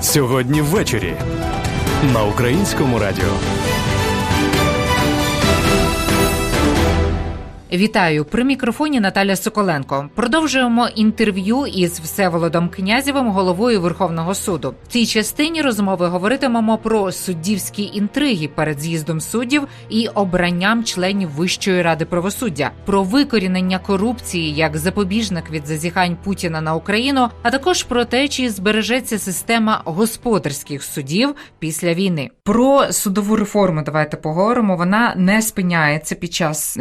Сьогодні ввечері на українському радіо. Вітаю при мікрофоні Наталя Соколенко. Продовжуємо інтерв'ю із Всеволодом Князєвим, головою Верховного суду. В цій частині розмови говоритимемо про суддівські інтриги перед з'їздом суддів і обранням членів Вищої ради правосуддя, про викорінення корупції як запобіжник від зазіхань Путіна на Україну, а також про те, чи збережеться система господарських судів після війни. Про судову реформу давайте поговоримо. Вона не спиняється під час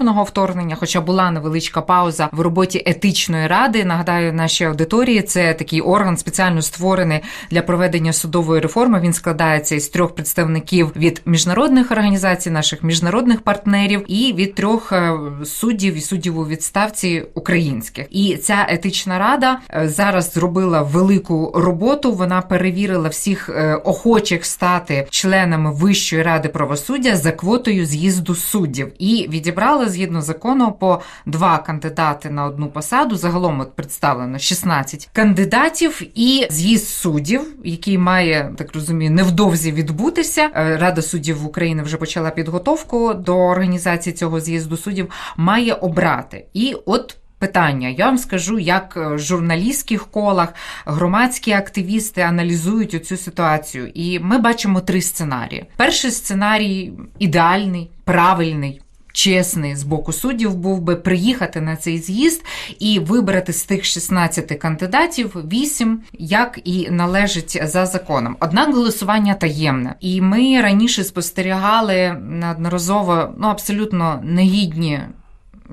широкомасштабного вторгнення, хоча була невеличка пауза в роботі етичної ради. Нагадаю, нашій аудиторії це такий орган спеціально створений для проведення судової реформи. Він складається із трьох представників від міжнародних організацій, наших міжнародних партнерів, і від трьох е, суддів і суддів у відставці українських. І ця етична рада е, зараз зробила велику роботу. Вона перевірила всіх е, охочих стати членами Вищої ради правосуддя за квотою з'їзду суддів і відібрали згідно закону по два кандидати на одну посаду. Загалом от представлено 16 кандидатів і з'їзд суддів, який має так розумію, невдовзі відбутися. Е, Рада суддів України вже почала підготовку до організації цього з'їзду суддів. Має обрати і от. Питання я вам скажу, як в журналістських колах громадські активісти аналізують оцю ситуацію, і ми бачимо три сценарії. Перший сценарій ідеальний, правильний. Чесний з боку суддів був би приїхати на цей з'їзд і вибрати з тих 16 кандидатів 8, як і належить за законом. Однак голосування таємне, і ми раніше спостерігали неодноразово ну абсолютно негідні.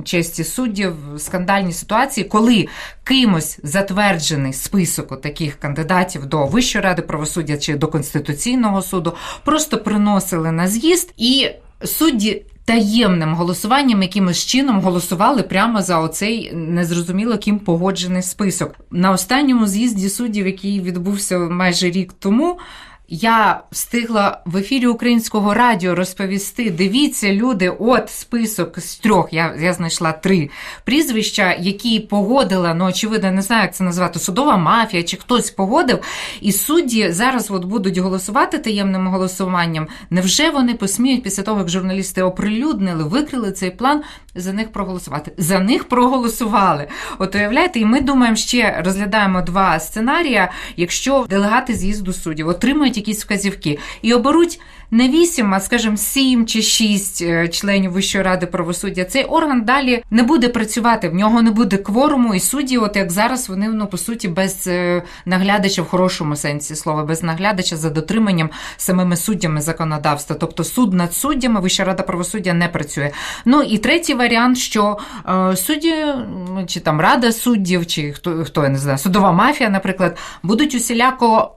Честі суддів скандальні ситуації, коли кимось затверджений список таких кандидатів до Вищої ради правосуддя чи до Конституційного суду, просто приносили на з'їзд і судді таємним голосуванням якимось чином голосували прямо за оцей незрозуміло ким погоджений список. На останньому з'їзді суддів, який відбувся майже рік тому. Я встигла в ефірі українського радіо розповісти: дивіться, люди, от список з трьох. Я я знайшла три прізвища, які погодила. Ну, очевидно, не знаю, як це назвати судова мафія чи хтось погодив. І судді зараз от будуть голосувати таємним голосуванням. Невже вони посміють після того, як журналісти оприлюднили, викрили цей план? За них проголосувати. За них проголосували. От уявляєте, і ми думаємо, ще розглядаємо два сценарії, якщо делегати з'їзду суддів отримують якісь вказівки і оберуть не вісім, а скажімо, сім чи шість членів Вищої ради правосуддя, цей орган далі не буде працювати, в нього не буде кворуму, і судді, от як зараз, вони ну по суті без наглядача в хорошому сенсі слова, без наглядача за дотриманням самими суддями законодавства. Тобто суд над суддями, Вища рада правосуддя не працює. Ну і третій варіант, що е, судді чи там рада суддів, чи хто хто я не знаю, судова мафія, наприклад, будуть усіляко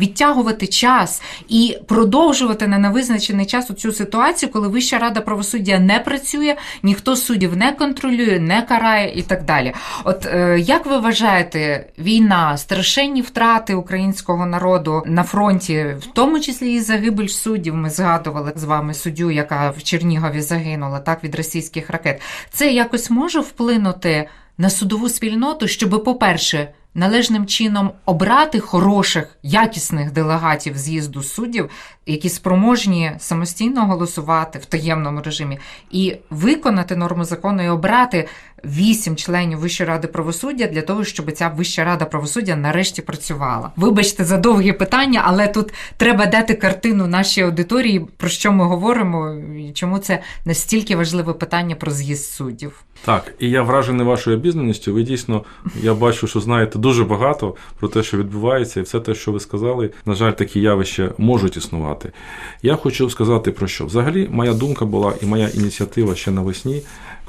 відтягувати час і продовжувати на невизначений час цю ситуацію, коли Вища рада правосуддя не працює, ніхто суддів не контролює, не карає і так далі. От е, як ви вважаєте, війна, страшенні втрати українського народу на фронті, в тому числі і загибель суддів, ми згадували з вами суддю, яка в Чернігові загинула так від російських ракет, це якось може вплинути на судову спільноту, щоб, по-перше, належним чином обрати хороших, якісних делегатів з'їзду суддів, які спроможні самостійно голосувати в таємному режимі, і виконати норму закону і обрати вісім членів Вищої ради правосуддя для того, щоб ця Вища рада правосуддя нарешті працювала. Вибачте за довгі питання, але тут треба дати картину нашій аудиторії, про що ми говоримо, і чому це настільки важливе питання про з'їзд суддів. Так, і я вражений вашою обізнаністю. Ви дійсно, я бачу, що знаєте дуже багато про те, що відбувається, і все те, що ви сказали, на жаль, такі явища можуть існувати. Я хочу сказати про що. Взагалі, моя думка була і моя ініціатива ще навесні,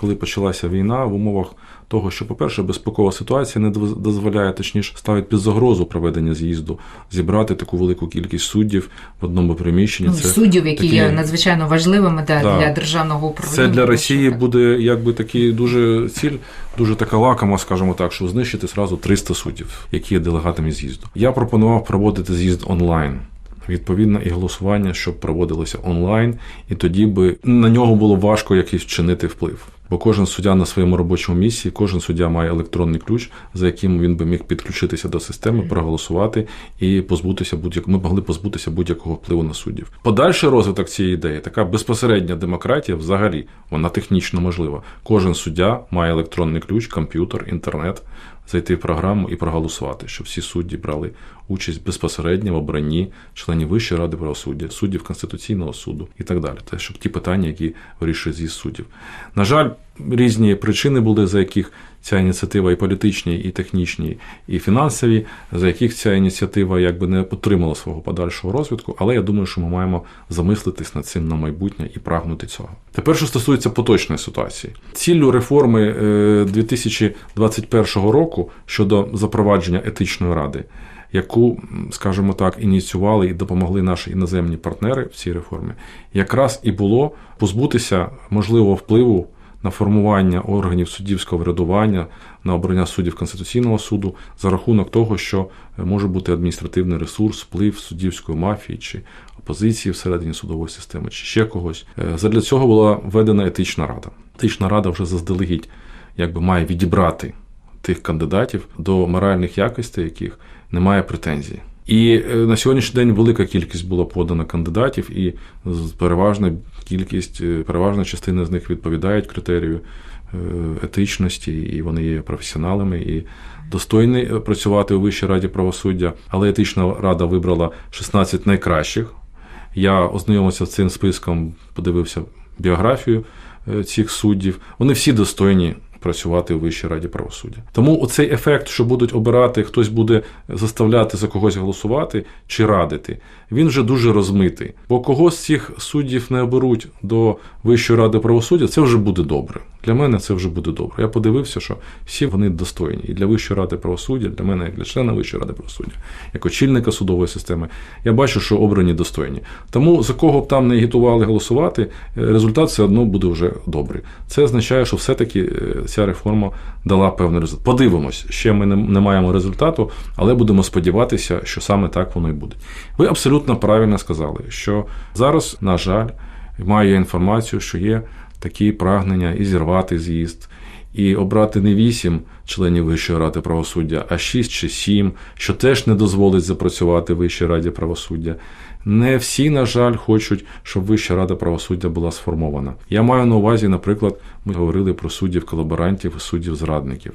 коли почалася війна в умовах того, що, по-перше, безпекова ситуація не дозволяє, точніше, ставить під загрозу проведення з'їзду, зібрати таку велику кількість суддів в одному приміщенні. Ну, це суддів, які такі... є надзвичайно важливими для, да. для державного управління. Це для Росії буде якби такий дуже ціль, дуже така лакома, скажімо так, що знищити зразу 300 суддів, які є делегатами з'їзду. Я пропонував проводити з'їзд онлайн. Відповідно, і голосування, щоб проводилося онлайн, і тоді би на нього було важко якийсь вчинити вплив. Бо кожен суддя на своєму робочому місці, кожен суддя має електронний ключ, за яким він би міг підключитися до системи, проголосувати і позбутися будь ми могли позбутися будь-якого впливу на суддів. Подальший розвиток цієї ідеї, така безпосередня демократія, взагалі, вона технічно можлива. Кожен суддя має електронний ключ, комп'ютер, інтернет, зайти в програму і проголосувати, щоб всі судді брали участь безпосередньо в обранні членів Вищої ради правосуддя, суддів Конституційного суду і так далі. Те, щоб ті питання, які вирішує з'їзд суддів. На жаль, різні причини були, за яких ця ініціатива і політичні, і технічні, і фінансові, за яких ця ініціатива якби не отримала свого подальшого розвитку, але я думаю, що ми маємо замислитись над цим на майбутнє і прагнути цього. Тепер, що стосується поточної ситуації, ціллю реформи 2021 року щодо запровадження етичної ради. Яку, скажімо так, ініціювали і допомогли наші іноземні партнери в цій реформі, якраз і було позбутися можливого впливу на формування органів суддівського врядування, на обрання суддів Конституційного суду за рахунок того, що може бути адміністративний ресурс, вплив суддівської мафії чи опозиції всередині судової системи, чи ще когось. Задля цього була введена етична рада. Етична рада вже заздалегідь якби має відібрати тих кандидатів до моральних якостей, яких немає претензій. І на сьогоднішній день велика кількість була подана кандидатів, і переважна кількість, переважна частина з них відповідають критерію етичності, і вони є професіоналами і достойні працювати у Вищій раді правосуддя. Але етична рада вибрала 16 найкращих. Я ознайомився з цим списком, подивився біографію цих суддів. Вони всі достойні працювати у Вищій раді правосуддя. Тому оцей ефект, що будуть обирати, хтось буде заставляти за когось голосувати чи радити, він вже дуже розмитий. Бо кого з цих суддів не оберуть до Вищої ради правосуддя, це вже буде добре. Для мене це вже буде добре. Я подивився, що всі вони достойні. І для Вищої ради правосуддя, для мене, як для члена Вищої ради правосуддя, як очільника судової системи, я бачу, що обрані достойні. Тому за кого б там не агітували голосувати, результат все одно буде вже добрий. Це означає, що все-таки ця реформа дала певний результат. Подивимось, ще ми не маємо результату, але будемо сподіватися, що саме так воно і буде. Ви абсолютно правильно сказали, що зараз, на жаль, маю інформацію, що є такі прагнення і зірвати з'їзд, і обрати не вісім членів Вищої ради правосуддя, а шість чи сім, що теж не дозволить запрацювати Вищій раді правосуддя. Не всі, на жаль, хочуть, щоб Вища рада правосуддя була сформована. Я маю на увазі, наприклад, ми говорили про суддів колаборантів, суддів зрадників,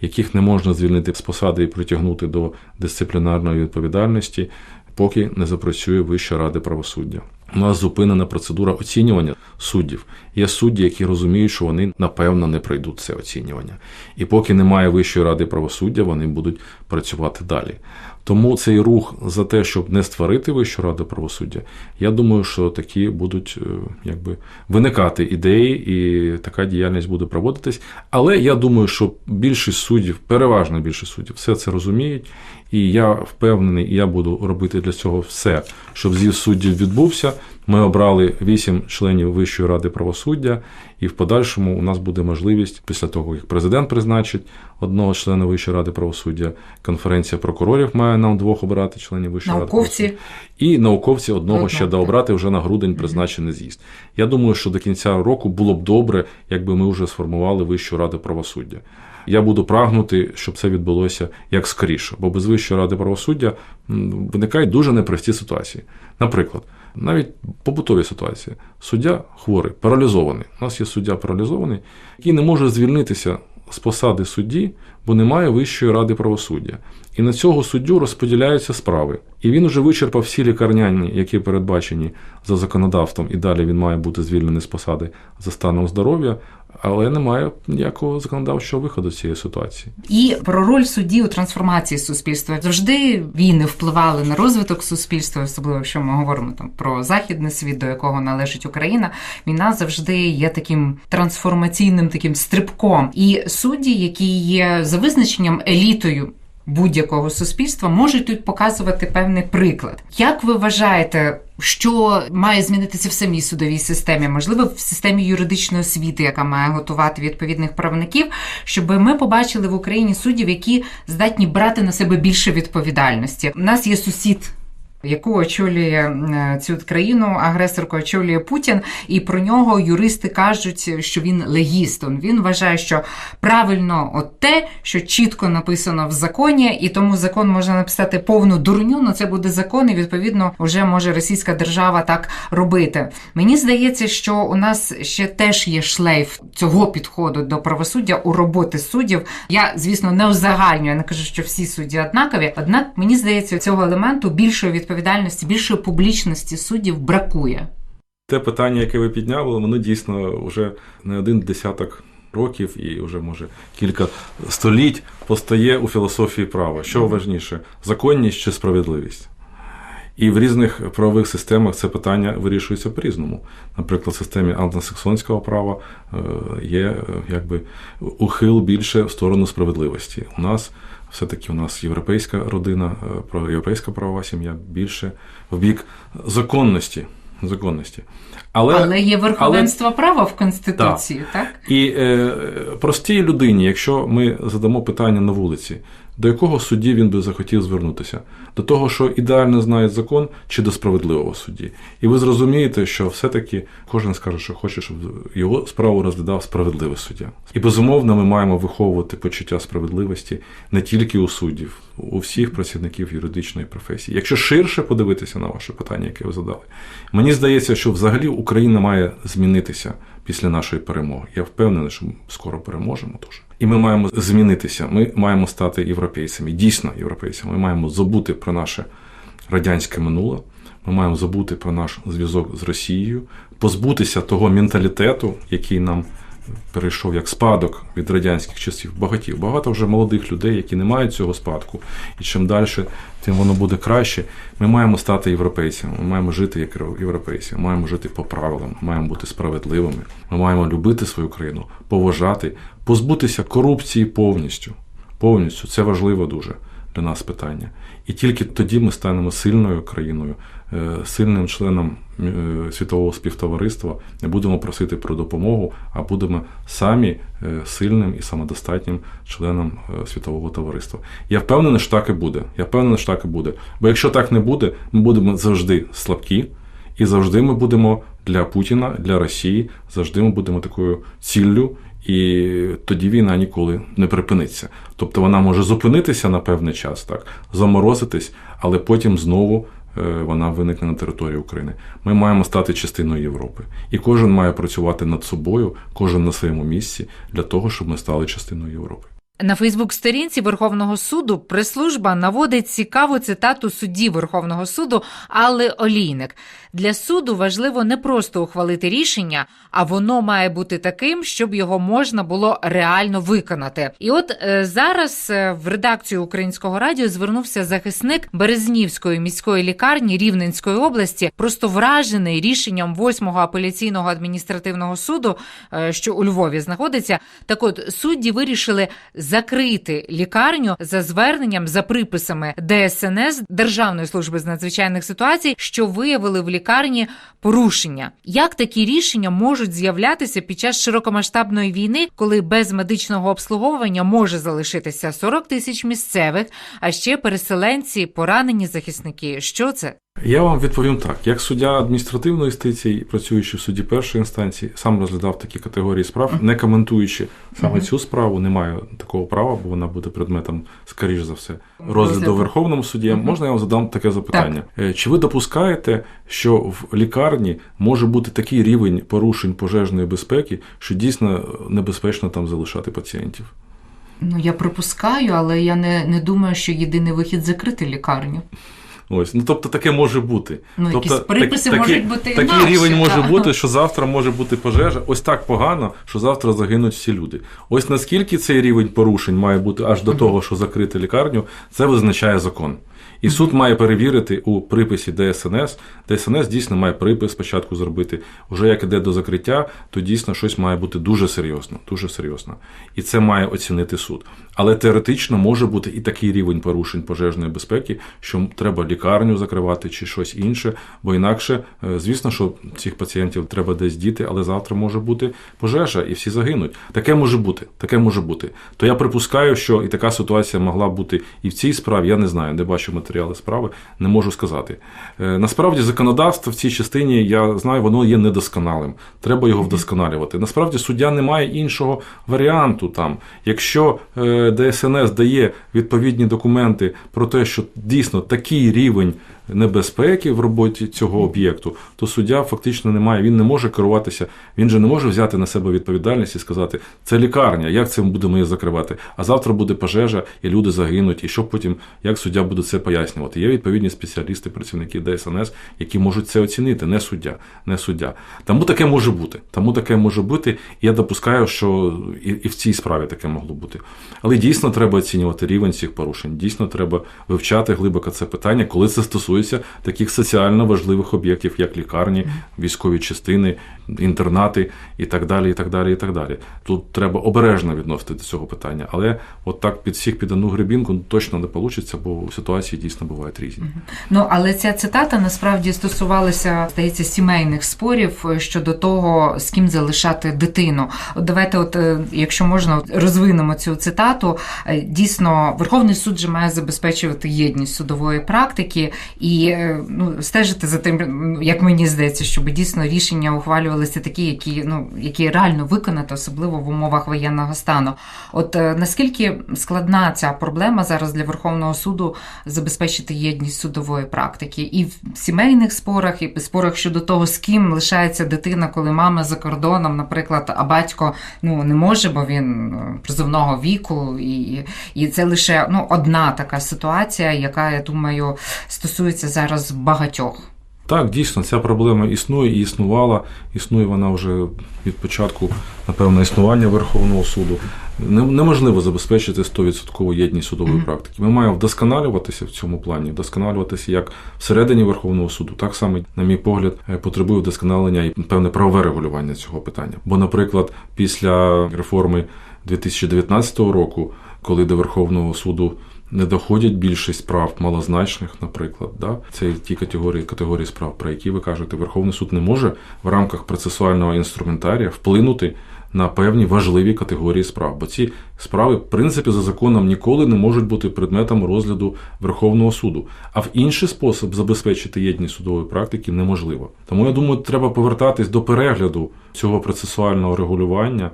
яких не можна звільнити з посади і притягнути до дисциплінарної відповідальності, поки не запрацює Вища рада правосуддя. У нас зупинена процедура оцінювання суддів. Є судді, які розуміють, що вони напевно не пройдуть це оцінювання. І поки немає Вищої ради правосуддя, вони будуть працювати далі. Тому цей рух за те, щоб не створити Вищу раду правосуддя, я думаю, що такі будуть якби виникати ідеї, і така діяльність буде проводитись. Але я думаю, що більшість суддів, переважна більшість суддів, все це розуміють. І я впевнений, і я буду робити для цього все, щоб з'їзд суддів відбувся. Ми обрали вісім членів Вищої ради правосуддя, і в подальшому у нас буде можливість після того, як президент призначить одного члена Вищої ради правосуддя, конференція прокурорів має нам двох обирати членів Вищої науковці. ради правосуддя. і науковці одного Одного, ще дообрати вже на грудень призначений з'їзд. Я думаю, що до кінця року було б добре, якби ми вже сформували Вищу раду правосуддя. Я буду прагнути, щоб це відбулося як скоріше, бо без Вищої ради правосуддя виникають дуже непрості ситуації. Наприклад, навіть побутові ситуації. Суддя хворий, паралізований. У нас є суддя паралізований, який не може звільнитися з посади судді, бо немає Вищої ради правосуддя. І на цього суддю розподіляються справи. І він вже вичерпав всі лікарняні, які передбачені за законодавством, і далі він має бути звільнений з посади за станом здоров'я, але немає ніякого законодавчого виходу з цієї ситуації. І про роль судді у трансформації суспільства завжди війни впливали на розвиток суспільства, особливо якщо ми говоримо там про західний світ, до якого належить Україна. Війна завжди є таким трансформаційним таким стрибком. І судді, які є за визначенням елітою. Будь-якого суспільства можуть тут показувати певний приклад. Як ви вважаєте, що має змінитися в самій судовій системі? Можливо, в системі юридичної освіти, яка має готувати відповідних правників, щоб ми побачили в Україні суддів, які здатні брати на себе більше відповідальності? У нас є сусід яку очолює цю країну, агресорку очолює Путін, і про нього юристи кажуть, що він легіст. Він вважає, що правильно от те, що чітко написано в законі, і тому закон можна написати повну дурню, але це буде закон, і відповідно вже може російська держава так робити. Мені здається, що у нас ще теж є шлейф цього підходу до правосуддя у роботи суддів. Я, звісно, не узагальнюю, я не кажу, що всі судді однакові. Однак мені здається, цього елементу більшої відповідальності, більшої публічності суддів бракує. Те питання, яке ви підняли, воно дійсно вже не один десяток років і вже може кілька століть постає у філософії права. Що важніше, законність чи справедливість? І в різних правових системах це питання вирішується по-різному. Наприклад, в системі англосаксонського права е, є е, якби ухил більше в сторону справедливості. У нас все-таки у нас європейська родина, про європейська правова сім'я більше в бік законності. законності. Але, але є верховенство але... права в Конституції, так? так? І е, простій людині, якщо ми задамо питання на вулиці, до якого судді він би захотів звернутися? До того, що ідеально знає закон, чи до справедливого судді? І ви зрозумієте, що все-таки кожен скаже, що хоче, щоб його справу розглядав справедливий суддя. І безумовно, ми маємо виховувати почуття справедливості не тільки у суддів, у всіх працівників юридичної професії. Якщо ширше подивитися на ваше питання, яке ви задали, мені здається, що взагалі Україна має змінитися після нашої перемоги. Я впевнений, що ми скоро переможемо. Дуже. І ми маємо змінитися. Ми маємо стати європейцями, дійсно європейцями. Ми маємо забути про наше радянське минуле. Ми маємо забути про наш зв'язок з Росією, позбутися того менталітету, який нам перейшов як спадок від радянських часів. Багатів. Багато вже молодих людей, які не мають цього спадку. І чим далі, тим воно буде краще. Ми маємо стати європейцями. Ми маємо жити як європейці. Ми маємо жити по правилам, маємо бути справедливими. Ми маємо любити свою країну, поважати, позбутися корупції повністю. Повністю це важливо дуже для нас питання. І тільки тоді ми станемо сильною країною, е, сильним членом світового співтовариства, не будемо просити про допомогу, а будемо самі е, сильним і самодостатнім членом світового товариства. Я впевнений, що так і буде. Я впевнений, що так і буде. Бо якщо так не буде, ми будемо завжди слабкі, і завжди ми будемо для Путіна, для Росії, завжди ми будемо такою ціллю. І тоді війна ніколи не припиниться. Тобто вона може зупинитися на певний час, так заморозитись, але потім знову е, вона виникне на території України. Ми маємо стати частиною Європи, і кожен має працювати над собою, кожен на своєму місці для того, щоб ми стали частиною Європи. На Фейсбук-сторінці Верховного суду прес-служба наводить цікаву цитату судді Верховного суду Алли Олійник. Для суду важливо не просто ухвалити рішення, а воно має бути таким, щоб його можна було реально виконати. І от е, зараз е, в редакцію українського радіо звернувся захисник Березнівської міської лікарні Рівненської області, просто вражений рішенням 8-го апеляційного адміністративного суду, е, що у Львові знаходиться. Так, от судді вирішили закрити лікарню за зверненням за приписами ДСНС Державної служби з надзвичайних ситуацій, що виявили в лікарні порушення. Як такі рішення можуть з'являтися під час широкомасштабної війни, коли без медичного обслуговування може залишитися 40 тисяч місцевих, а ще переселенці, поранені захисники? Що це? Я вам відповім так: як суддя адміністративної юстиції, працюючи в суді першої інстанції, сам розглядав такі категорії справ, не коментуючи саме цю справу, не маю такого права, бо вона буде предметом, скоріш за все, розгляду Верховному суді. Можна я вам задам таке запитання? Так. Е, чи ви допускаєте, що в лікарні може бути такий рівень порушень пожежної безпеки, що дійсно небезпечно там залишати пацієнтів? Ну я припускаю, але я не, не думаю, що єдиний вихід закрити лікарню. Ось, ну тобто таке може бути. Ну, тобто, якісь приписи так, можуть бути такий рівень рівень може бути, що завтра може бути пожежа. Ось так погано, що завтра загинуть всі люди. Ось наскільки цей рівень порушень має бути аж до того, що закрити лікарню, це визначає закон. І суд має перевірити у приписі ДСНС. ДСНС дійсно має припис спочатку зробити. Уже як іде до закриття, то дійсно щось має бути дуже серйозно. Дуже серйозно. І це має оцінити суд. Але теоретично може бути і такий рівень порушень пожежної безпеки, що треба лікарню закривати чи щось інше. Бо інакше, е, звісно, що цих пацієнтів треба десь діти, але завтра може бути пожежа і всі загинуть. Таке може бути. Таке може бути. То я припускаю, що і така ситуація могла бути і в цій справі. Я не знаю, не бачу матеріали справи, не можу сказати. Е, Насправді, законодавство в цій частині я знаю, воно є недосконалим. Треба його вдосконалювати. Насправді суддя не має іншого варіанту там. Якщо е, ДСНС дає відповідні документи про те, що дійсно такий рівень небезпеки в роботі цього об'єкту, то суддя фактично не має, він не може керуватися, він же не може взяти на себе відповідальність і сказати, це лікарня, як це будемо її закривати? А завтра буде пожежа, і люди загинуть, і що потім, як суддя буде це пояснювати? Є відповідні спеціалісти, працівники ДСНС, які можуть це оцінити, не суддя, не суддя. Тому таке може бути. Тому таке може бути. І я допускаю, що і, і в цій справі таке могло бути. Але дійсно треба оцінювати рівень цих порушень. Дійсно, треба вивчати глибоко це питання, коли це стосується таких соціально важливих об'єктів, як лікарні, військові частини, інтернати і так далі. І так далі, і так далі. Тут треба обережно відносити до цього питання. Але от так під всіх під одну грибінку точно не вийде, бо ситуації дійсно бувають різні. Ну але ця цитата насправді стосувалася, здається, сімейних спорів щодо того, з ким залишати дитину. От давайте, от е, якщо можна, розвинемо цю цитату. Е, Дійсно, Верховний суд же має забезпечувати єдність судової практики і е, ну, стежити за тим, як мені здається, щоб дійсно рішення ухвалювалися такі, які ну які реально виконати, особливо в умовах воєнного стану. От е, наскільки складна ця проблема зараз для Верховного суду забезпечити єдність судової практики і в сімейних спорах, і в спорах щодо того, з ким лишається дитина, коли мама за кордоном, наприклад, а батько ну не може, бо він е, призовного віку, і, і це лише ну одна така ситуація, яка я думаю стосується зараз багатьох. Так, дійсно, ця проблема існує і існувала. Існує вона вже від початку, напевно, існування Верховного суду. Неможливо забезпечити 100% єдність судової практики. Ми маємо вдосконалюватися в цьому плані, вдосконалюватися як всередині Верховного суду, так само, на мій погляд, е, потребує вдосконалення і певне правове регулювання цього питання. Бо, наприклад, після реформи 2019 року, коли до Верховного суду не доходять більшість справ малозначних, наприклад, да? це ті категорії, категорії справ, про які ви кажете, Верховний суд не може в рамках процесуального інструментарія вплинути на певні важливі категорії справ. Бо ці справи, в принципі, за законом ніколи не можуть бути предметом розгляду Верховного суду. А в інший спосіб забезпечити єдність судової практики неможливо. Тому я думаю, треба повертатись до перегляду цього процесуального регулювання.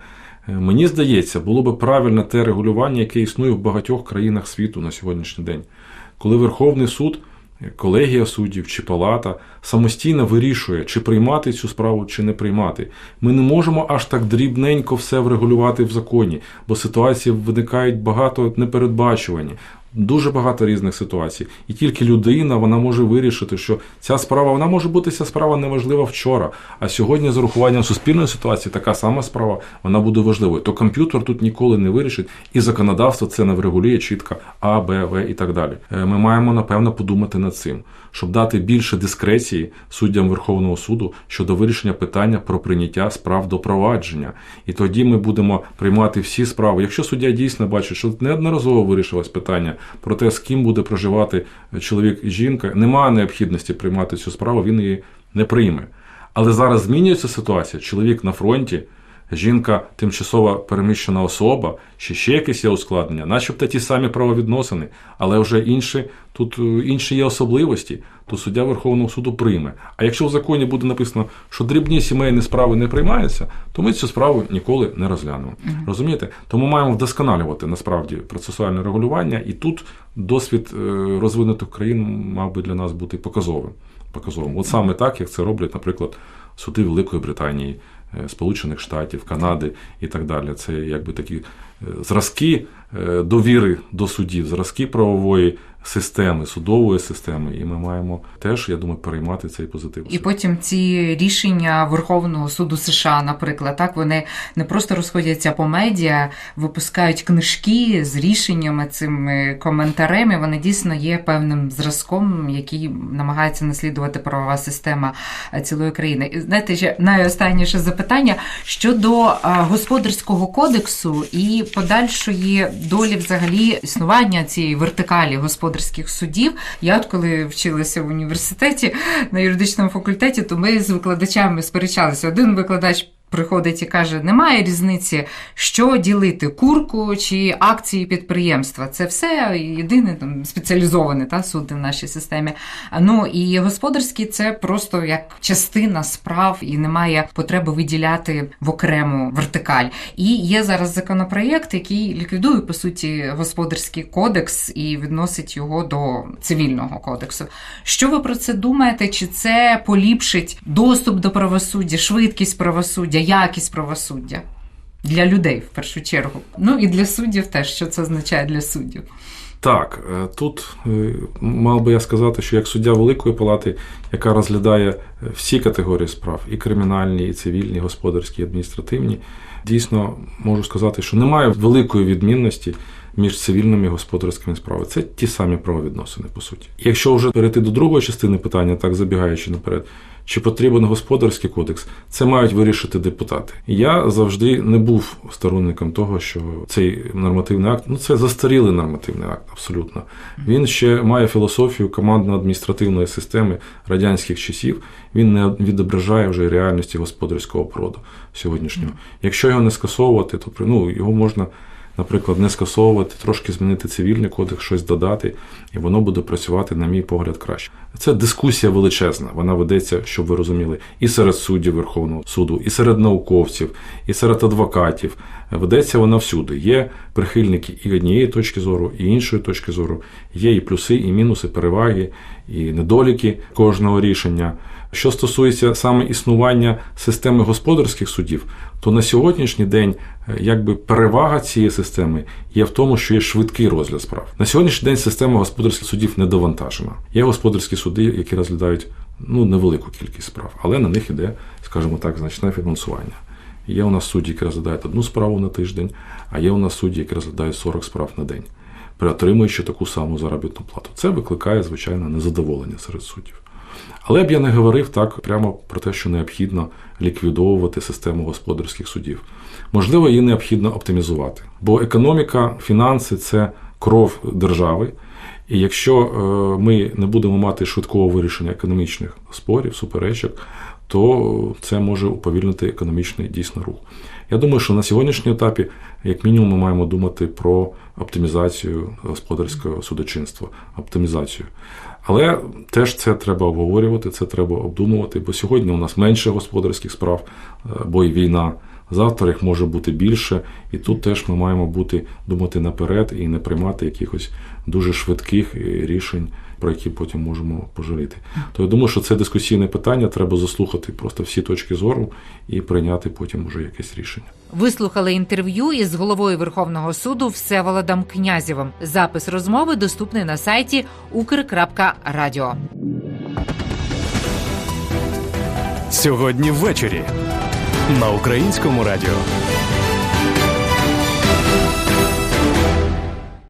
Е, Мені здається, було би правильне те регулювання, яке існує в багатьох країнах світу на сьогоднішній день, коли Верховний суд, е, колегія суддів чи палата самостійно вирішує, чи приймати цю справу, чи не приймати. Ми не можемо аж так дрібненько все врегулювати в законі, бо ситуації виникають багато непередбачувані. Дуже багато різних ситуацій, і тільки людина вона може вирішити, що ця справа вона може бути ця справа неважлива вчора. А сьогодні, з урахуванням суспільної ситуації, така сама справа вона буде важливою. То комп'ютер тут ніколи не вирішить, і законодавство це не врегулює чітко А, Б, В і так далі. Е, Ми маємо напевно подумати над цим, щоб дати більше дискреції суддям Верховного суду щодо вирішення питання про прийняття справ до провадження. І тоді ми будемо приймати всі справи. Якщо суддя дійсно бачить, що неодноразово вирішилось питання про те, з ким буде проживати чоловік і жінка, немає необхідності приймати цю справу, він її не прийме. Але зараз змінюється ситуація. Чоловік на фронті, жінка тимчасово переміщена особа, чи ще якесь є ускладнення, начебто ті самі правовідносини, але вже інші, тут е, інші є особливості, то суддя Верховного суду прийме. А якщо в законі буде написано, що дрібні сімейні справи не приймаються, то ми цю справу ніколи не розглянемо. Розумієте? Тому маємо вдосконалювати насправді процесуальне регулювання, і тут досвід е, розвинутих країн мав би для нас бути показовим. показовим. От саме так, як це роблять, наприклад, суди Великої Британії, Сполучених Штатів, Канади і так далі. Це якби такі е, зразки е, довіри до судів, зразки правової системи, судової системи, і ми маємо теж, я думаю, переймати цей позитив. І потім ці рішення Верховного суду США, наприклад, так вони не просто розходяться по медіа, випускають книжки з рішеннями цими коментарями. Вони дійсно є певним зразком, який намагається наслідувати правова система е, цілої країни. І знаєте, ще найостанніше запитання щодо е, господарського кодексу і подальшої долі взагалі існування цієї вертикалі господарських судів. Я от коли вчилася в університеті на юридичному факультеті, то ми з викладачами сперечалися. Один викладач. Приходить і каже, немає різниці, що ділити курку чи акції підприємства. Це все єдине там спеціалізоване та суди в нашій системі. Ну і господарські це просто як частина справ, і немає потреби виділяти в окрему вертикаль. І є зараз законопроєкт, який ліквідує по суті господарський кодекс і відносить його до цивільного кодексу. Що ви про це думаєте? Чи це поліпшить доступ до правосуддя, швидкість правосуддя? Якість правосуддя для людей в першу чергу. Ну і для суддів теж, що це означає для суддів. Так, е, тут е, мав би я сказати, що як суддя Великої Палати, яка розглядає е, всі категорії справ, і кримінальні, і цивільні, і господарські, і адміністративні, дійсно можу сказати, що немає великої відмінності між цивільними і господарськими справами. Це ті самі правовідносини, по суті. Якщо вже перейти до другої частини питання, так забігаючи наперед, чи потрібен господарський кодекс, це мають вирішити депутати. Я завжди не був сторонником того, що цей нормативний акт, ну це застарілий нормативний акт, абсолютно. Він ще має філософію командно-адміністративної системи радянських часів. Він не відображає вже реальності господарського проду сьогоднішнього. Якщо його не скасовувати, то ну, його можна наприклад, не скасовувати, трошки змінити цивільний кодекс, щось додати, і воно буде працювати, на мій погляд, краще. Це дискусія величезна. Вона ведеться, щоб ви розуміли, і серед суддів Верховного суду, і серед науковців, і серед адвокатів. Ведеться вона всюди. Є прихильники і однієї точки зору, і іншої точки зору. Є і плюси, і мінуси, переваги, і недоліки кожного рішення. Що стосується саме існування системи господарських судів, то на сьогоднішній день е, якби перевага цієї системи є в тому, що є швидкий розгляд справ. На сьогоднішній день система господарських судів не довантажена. Є господарські суди, які розглядають ну невелику кількість справ, але на них іде, скажімо так, значне фінансування. Є у нас судді, які розглядають одну справу на тиждень, а є у нас судді, які розглядають 40 справ на день, отримуючи таку саму заробітну плату. Це викликає, звичайно, незадоволення серед суддів. Але б я не говорив так прямо про те, що необхідно ліквідовувати систему господарських судів. Можливо, її необхідно оптимізувати, бо економіка, фінанси це кров держави. І якщо е, ми не будемо мати швидкого вирішення економічних спорів, суперечок, то це може уповільнити економічний дійсно рух. Я думаю, що на сьогоднішньому етапі, як мінімум, ми маємо думати про оптимізацію господарського судочинства, оптимізацію. Але теж це треба обговорювати, це треба обдумувати, бо сьогодні у нас менше господарських справ, е, бо і війна. Завтра їх може бути більше, і тут теж ми маємо бути думати наперед і не приймати якихось дуже швидких е, рішень, про які потім можемо пожаліти. То я думаю, що це дискусійне питання. Треба заслухати просто всі точки зору і прийняти потім уже якесь рішення. Вислухали інтерв'ю із головою Верховного суду Всеволодом Князєвим. Запис розмови доступний на сайті ukr.radio. Сьогодні ввечері на українському радіо.